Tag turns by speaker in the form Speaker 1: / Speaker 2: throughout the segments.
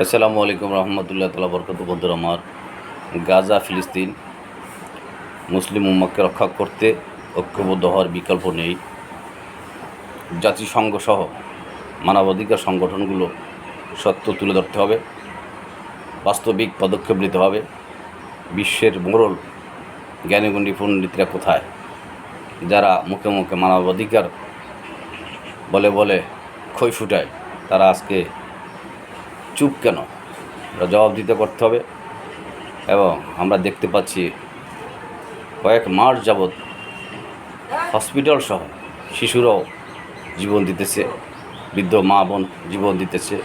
Speaker 1: আসসালামু আলাইকুম রহমতুল্লাহ তালা বরকত বন্ধুর আমার। গাজা, ফিলিস্তিন মুসলিম উম্মাকে রক্ষা করতে ঐক্যবদ্ধ হওয়ার বিকল্প নেই। জাতিসংঘ সহ মানবাধিকার সংগঠনগুলো সত্য তুলে ধরতে হবে, বাস্তবিক পদক্ষেপ নিতে হবে। বিশ্বের মোড়ল জ্ঞানীগুণী পণ্ডিতরা কোথায়? যারা মুখে মুখে মানবাধিকার বলে বলে খই ফুটায়, তারা আজকে চুপ কেন? এটা জবাব দিতে করতে হবে। এবং আমরা দেখতে পাচ্ছি কয়েক মাস যাবৎ হসপিটাল সহ শিশুরাও জীবন দিতেছে, বৃদ্ধ মা বোন জীবন দিতেছে।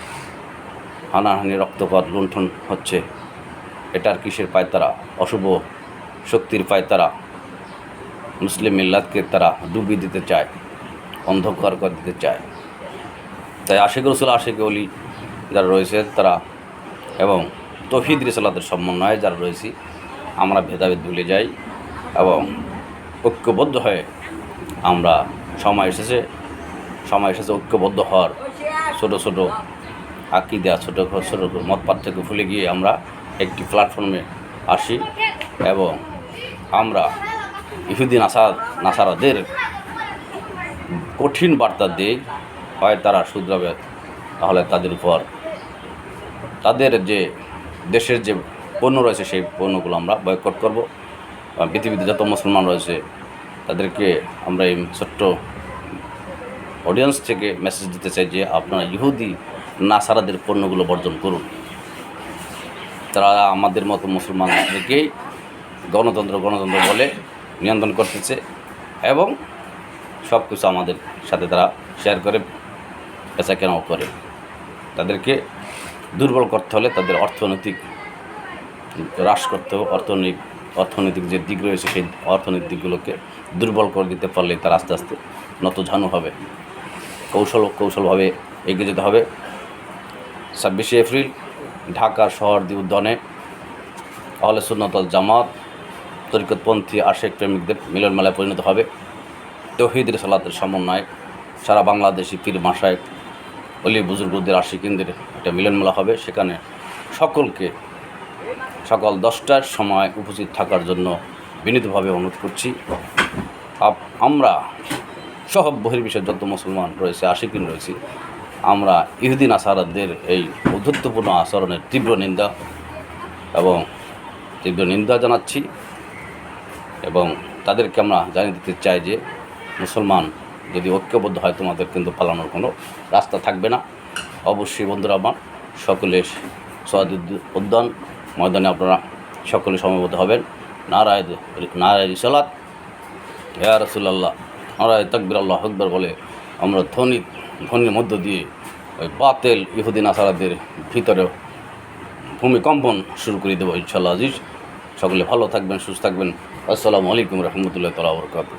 Speaker 1: হানাহানি, রক্তপাত, লুণ্ঠন হচ্ছে। এটার কিসের পায় তারা? অশুভ শক্তির পায় তারা। মুসলিম মিল্লাতকে তারা ডুবিয়ে দিতে চায়, অন্ধকার করে দিতে চায়। তাই আশেখ রসুল আশেখ অলি যারা রয়েছে তারা এবং তফিদ রিসালাতের সমন্বয়ে যারা রয়েছি, আমরা ভেদাভেদ ভুলে যাই এবং ঐক্যবদ্ধ হয়ে আমরা সময় এসেছে সময় এসেছে ঐক্যবদ্ধ হওয়ার ছোটো ছোটো আঁকি দেওয়া ছোটো ছোটো মত পার্থক্য ভুলে গিয়ে আমরা একটি প্ল্যাটফর্মে আসি এবং আমরা ইহুদিন আসাদ, নাসারাদের কঠিন বার্তা দিই, হয় তারা শুধরাবে, তাহলে তাদের উপর তাদের যে দেশের যে পণ্য রয়েছে, সেই পণ্যগুলো আমরা বয়কট করব। পৃথিবীতে যত মুসলমান রয়েছে, তাদেরকে আমরা এই ছোট্ট অডিয়েন্স থেকে মেসেজ দিতে চাই যে, আপনারা ইহুদি, নাসারাদের পণ্যগুলো বর্জন করুন। তারা আমাদের মতো মুসলমানদেরকেই গণতন্ত্র গণতন্ত্র বলে নিয়ন্ত্রণ করতেছে এবং সব কিছু আমাদের সাথে তারা শেয়ার করে পেঁচা কেন করে। তাদেরকে দুর্বল করতে হলে তাদের অর্থনৈতিক হ্রাস করতে হবে। অর্থনৈতিক অর্থনৈতিক যে দিক রয়েছে, সেই অর্থনৈতিক দিকগুলোকে দুর্বল করে দিতে পারলে তার আস্তে আস্তে নতঝানু হবে। কৌশল, কৌশলভাবে এগিয়ে যেতে হবে। ছাব্বিশে এপ্রিল, ঢাকা শহর উদ্যানে আহলে সুন্নতল জামাত, তরিকতপন্থী, আশেক প্রেমিকদের মিলন মেলায় পরিণত হবে। তৌহিদের সালাতের সমন্বয়ে সারা বাংলাদেশি পীর মাসায় অলি বুজুর্গদের আশিকিনদের একটা মিলনমেলা হবে। সেখানে সকলকে সকাল দশটার সময় উপস্থিত থাকার জন্য বিনীতভাবে অনুরোধ করছি। আমরা সহ বহির্বিশ্বের যত মুসলমান রয়েছে, আশিকিন রয়েছি, আমরা ইহুদিন আসারাদের এই ঔদ্ধত্যপূর্ণ আচরণের তীব্র নিন্দা এবং তীব্র নিন্দা জানাচ্ছি এবং তাদেরকে আমরা জানিয়ে দিতে চাই যে মুসলমান যদি ঐক্যবদ্ধ হয়, তোমাদের কিন্তু পালানোর কোনো রাস্তা থাকবে না। অবশ্যই বন্ধুরা আমার সকলে সহাদ উদ্যান ময়দানে আপনারা সকলে সমবেত হবেন। নারায় নারায় রিসালাত হেয়া রসুল্লাহ নারায় তকবির, আল্লাহ আকবর বলে আমরা ধ্বনি ধ্বনির মধ্য দিয়ে ওই বাতেল ইহুদিন আসারাদের ভিতরে ভূমিকম্পন শুরু করে দেবো ইনশাল্লাহ আজিজ। সকলে ভালো থাকবেন, সুস্থ থাকবেন। আসসালামু আলাইকুম রহমতুল্লাহ তালা বরকাত